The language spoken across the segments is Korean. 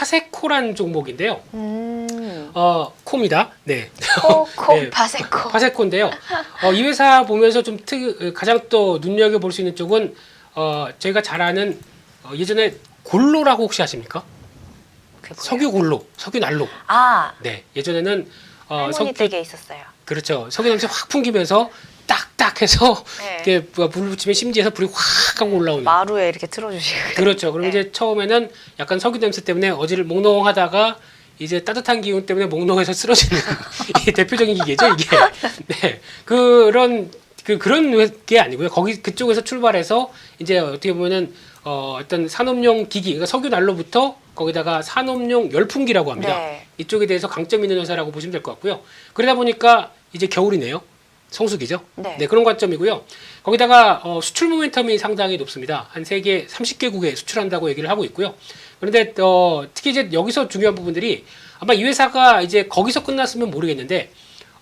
파세코란 종목인데요. 음. 어, 코입니다. 네. 코코 네. 파세코. 파세코인데요. 어, 이 회사 보면서 좀 특, 가장 또 눈여겨 볼 수 있는 쪽은 어, 저희가 잘 아는 어, 예전에 골로라고 혹시 아십니까? 석유 골로, 석유 난로. 아 네, 예전에는 어, 할머니 석유 댁에 있었어요. 그렇죠. 석유 냄새 확 풍기면서 딱딱 해서 네. 이렇게 뭐불 붙이면 심지에서 불이 확 하고 올라오는. 마루에 이렇게 틀어주시고. 그렇죠. 그럼 네. 이제 처음에는 약간 석유 냄새 때문에 어지를 몽롱하다가 이제 따뜻한 기운 때문에 몽롱해서 쓰러지는 이 대표적인 기계죠 이게. 네 그런 그 그런 게 아니고요. 거기 그쪽에서 출발해서 이제 어떻게 보면은 어, 어떤 산업용 기기, 그러니까 석유 난로부터 거기다가 산업용 열풍기라고 합니다. 네. 이쪽에 대해서 강점 있는 회사라고 보시면 될 것 같고요. 그러다 보니까 이제 겨울이네요. 성수기죠. 네. 그런 관점이고요. 거기다가 어, 수출 모멘텀이 상당히 높습니다. 한 세계 30개국에 수출한다고 얘기를 하고 있고요. 그런데 어, 특히 이제 여기서 중요한 부분들이 아마 이 회사가 이제 거기서 끝났으면 모르겠는데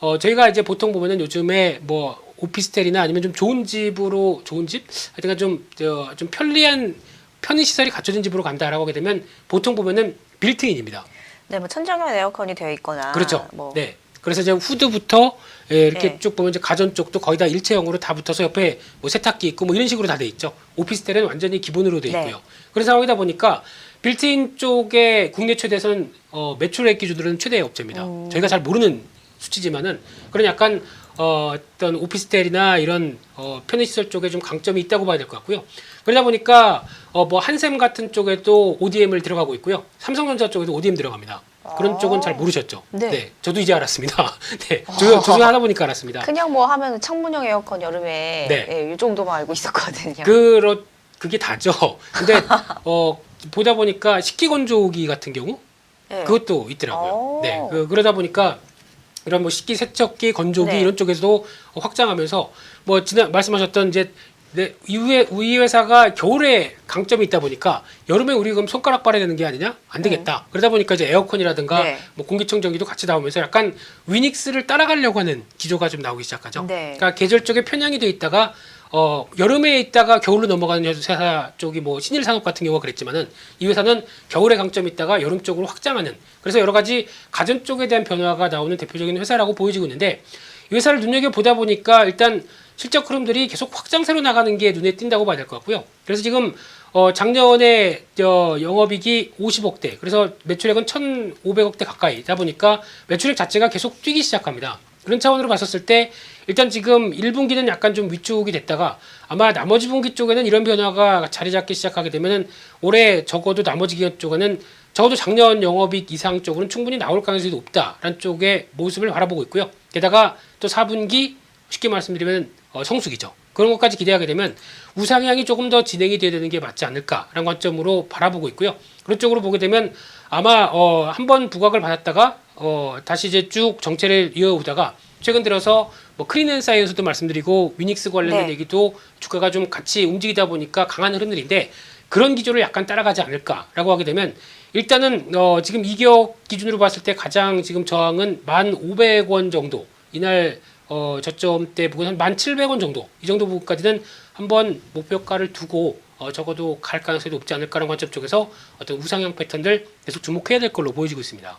어, 저희가 이제 보통 보면은 요즘에 뭐 오피스텔이나 아니면 좀 좋은 집으로 좋은 집, 하여튼간 좀, 저, 좀 편리한 편의 시설이 갖춰진 집으로 간다라고 하게 되면 보통 보면은 빌트인입니다. 네, 뭐 천장에 에어컨이 되어 있거나. 그렇죠. 뭐 네. 그래서 이제 후드부터 예, 이렇게 네. 쭉 보면 이제 가전 쪽도 거의 다 일체형으로 다 붙어서 옆에 뭐 세탁기 있고 뭐 이런 식으로 다 돼 있죠. 오피스텔은 완전히 기본으로 돼 네. 있고요. 그런 상황이다 보니까 빌트인 쪽에 국내 최대선 어, 매출액 기준으로는 최대 업체입니다. 음. 저희가 잘 모르는 수치지만은 그런 약간 어, 어떤 오피스텔이나 이런 어, 편의시설 쪽에 좀 강점이 있다고 봐야 될 것 같고요. 그러다 보니까 어, 뭐 한샘 같은 쪽에도 ODM을 들어가고 있고요. 삼성전자 쪽에도 ODM 들어갑니다. 그런 아. 쪽은 잘 모르셨죠? 네. 저도 이제 알았습니다. 네, 조용, 조용하다 보니까 알았습니다. 그냥 뭐 하면 창문형 에어컨 여름에 네. 예, 이 정도만 알고 있었거든요. 그러 그게 다죠. 근데 어 보다 보니까 식기 건조기 같은 경우 네. 그것도 있더라고요. 오. 네, 그, 그러다 보니까 이런 뭐 식기 세척기, 건조기 네. 이런 쪽에서도 확장하면서 뭐 지난 말씀하셨던 이제 네, 이후에 우리 회사가 겨울에 강점이 있다 보니까 여름에 우리 그럼 손가락 빨아야 되는 게 아니냐? 안 되겠다. 그러다 보니까 이제 에어컨이라든가 네. 뭐 공기청정기도 같이 나오면서 약간 위닉스를 따라가려고 하는 기조가 좀 나오기 시작하죠. 네. 그러니까 계절 쪽에 편향이 돼 있다가 어 여름에 있다가 겨울로 넘어가는 회사 쪽이 뭐 신일 산업 같은 경우가 그랬지만은 이 회사는 겨울에 강점이 있다가 여름 쪽으로 확장하는 그래서 여러 가지 가전 쪽에 대한 변화가 나오는 대표적인 회사라고 보여지고 있는데 이 회사를 눈여겨 보다 보니까 일단 실적 흐름들이 계속 확장세로 나가는 게 눈에 띈다고 봐야 될 것 같고요. 그래서 지금 어 작년에 저 영업이익이 50억대, 그래서 매출액은 1,500억대 가까이다 보니까 매출액 자체가 계속 뛰기 시작합니다. 그런 차원으로 봤었을 때 일단 지금 1분기는 약간 좀 위축이 됐다가 아마 나머지 분기 쪽에는 이런 변화가 자리 잡기 시작하게 되면은 올해 적어도 나머지 기간 쪽에는 적어도 작년 영업이익 이상 쪽으로는 충분히 나올 가능성이 높다라는 쪽의 모습을 바라보고 있고요. 게다가 또 4분기 쉽게 말씀드리면 어, 성수기죠. 그런 것까지 기대하게 되면 우상향이 조금 더 진행이 돼야 되는 게 맞지 않을까라는 관점으로 바라보고 있고요. 그런 쪽으로 보게 되면 아마 어, 한번 부각을 받았다가 어, 다시 이제 쭉 정체를 이어오다가 최근 들어서 뭐 크린앤사이에서도 말씀드리고 위닉스 관련된 네. 얘기도 주가가 좀 같이 움직이다 보니까 강한 흐름들인데 그런 기조를 약간 따라가지 않을까라고 하게 되면 일단은 어, 지금 이격 기준으로 봤을 때 가장 지금 저항은 1,500원 정도 이날 어, 저점 때 부분 한 1,700원 정도 이 정도 부분까지는 한번 목표가를 두고 어, 적어도 갈 가능성이 높지 않을까라는 관점 쪽에서 어떤 우상향 패턴들 계속 주목해야 될 걸로 보여지고 있습니다.